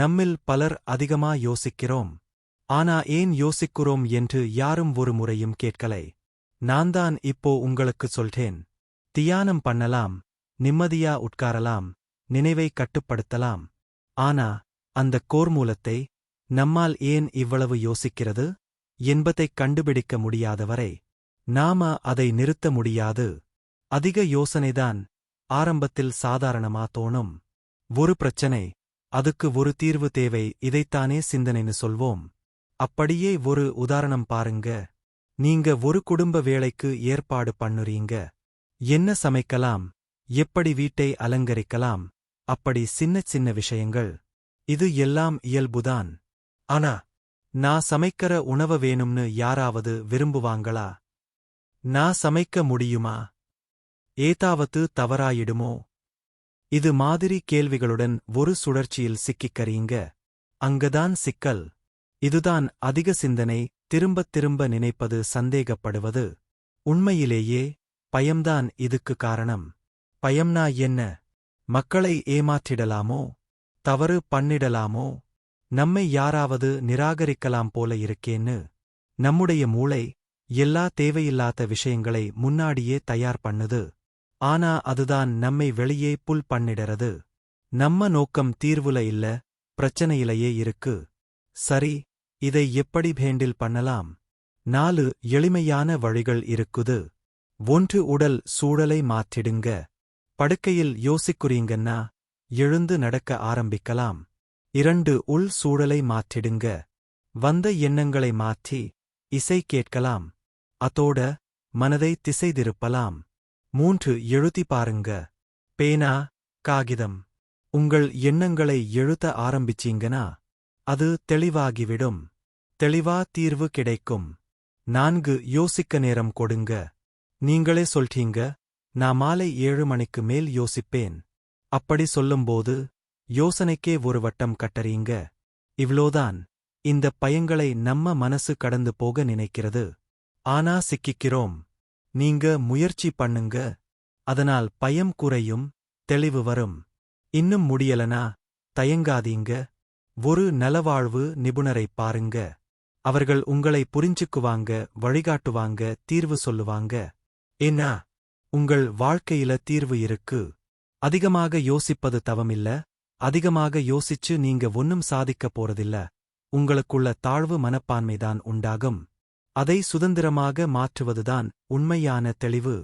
நம்மில் பலர் அதிகமா யோசிக்கிறோம். ஆனா ஏன் யோசிக்கிறோம் என்று யாரும் ஒரு முறையும் கேட்கலை. நான்தான் இப்போ உங்களுக்கு சொல்றேன். தியானம் பண்ணலாம் நிம்மதியா உட்காரலாம் நினைவை கட்டுப்படுத்தலாம். ஆனா அந்த கோர்மூலத்தை நம்மால் ஏன் இவ்வளவு யோசிக்கிறது? என்பதைக் கண்டுபிடிக்க முடியாதவரை நாம அதை நிறுத்த முடியாது. அதிக யோசனைதான் ஆரம்பத்தில் சாதாரணமா தோணும். ஒரு பிரச்சனை அதுக்கு ஒரு தீர்வு தேவை இதைத்தானே சிந்தனைன்னு சொல்வோம். அப்படியே ஒரு உதாரணம் பாருங்க. நீங்க ஒரு குடும்ப வேலைக்கு ஏற்பாடு பண்ணுறீங்க. என்ன சமைக்கலாம்? எப்படி வீட்டை அலங்கரிக்கலாம்? அப்படி சின்ன சின்ன விஷயங்கள். இது எல்லாம் இயல்புதான். ஆனா நான் சமைக்கிற உணவு வேணும்னு யாராவது விரும்புவாங்களா? நான் சமைக்க முடியுமா? ஏதாவது தவறாயிடுமோ? இது மாதிரி கேள்விகளுடன் ஒரு சுழற்சியில் சிக்கிக்கறீங்க அங்கதான் சிக்கல். இதுதான் அதிக சிந்தனை திரும்பத் திரும்ப நினைப்பது சந்தேகப்படுவது. உண்மையிலேயே பயம்தான் இதுக்கு காரணம். பயம்னா என்ன? மக்களை ஏமாற்றிடலாமோ? தவறு பண்ணிடலாமோ? நம்மை யாராவது நிராகரிக்கலாம் போல இருக்கேன்னு? நம்முடைய மூளை எல்லா தேவையில்லாத விஷயங்களை முன்னாடியே தயார் பண்ணுது. ஆனா அதுதான் நம்மை வெளியே புல் பண்ணிடறது. நம்ம நோக்கம் தீர்வுல இல்ல பிரச்சனையிலேயே இருக்கு. சரி இதை எப்படி பேண்டில் பண்ணலாம்? நாலு எளிமையான வழிகள் இருக்குது. ஒன்று உடல் சூழலை மாற்றிடுங்க. படுக்கையில் யோசிக்குறீங்கன்னா எழுந்து நடக்க ஆரம்பிக்கலாம். இரண்டு உள் சூழலை மாற்றிடுங்க. வந்த எண்ணங்களை மாற்றி இசை கேட்கலாம். அதோட மனதை திசைதிருப்பலாம். மூன்று எழுதி பாருங்க. பேனா காகிதம். உங்கள் எண்ணங்களை எழுத ஆரம்பிச்சீங்கனா அது தெளிவாகிவிடும். தெளிவா தீர்வு கிடைக்கும். நான்கு யோசிக்க நேரம் கொடுங்க. நீங்களே சொல்றீங்க நான் மாலை ஏழு மணிக்கு மேல் யோசிப்பேன். அப்படி சொல்லும்போது யோசனைக்கே ஒரு வட்டம் கட்டறீங்க. இவ்ளோதான். இந்த பயங்களை நம்ம மனசு கடந்து போக நினைக்கிறது. ஆனா சிக்கிக்கிறோம். நீங்க முயற்சி பண்ணுங்க. அதனால் பயம் குறையும் தெளிவு வரும். இன்னும் முடியலனா தயங்காதீங்க. ஒரு நலவாழ்வு நிபுணரைப் பாருங்க. அவர்கள் உங்களை புரிஞ்சுக்குவாங்க வழிகாட்டுவாங்க தீர்வு சொல்லுவாங்க. ஏன்னா உங்கள் வாழ்க்கையில தீர்வு இருக்கு. அதிகமாக யோசிப்பது தவமில்ல. அதிகமாக யோசிச்சு நீங்க ஒன்னும் சாதிக்கப் போறதில்ல. உங்களுக்குள்ள தாழ்வு மனப்பான்மைதான் உண்டாகும். அதை சுதந்திரமாக மாற்றுவதுதான் உண்மையான தெளிவு.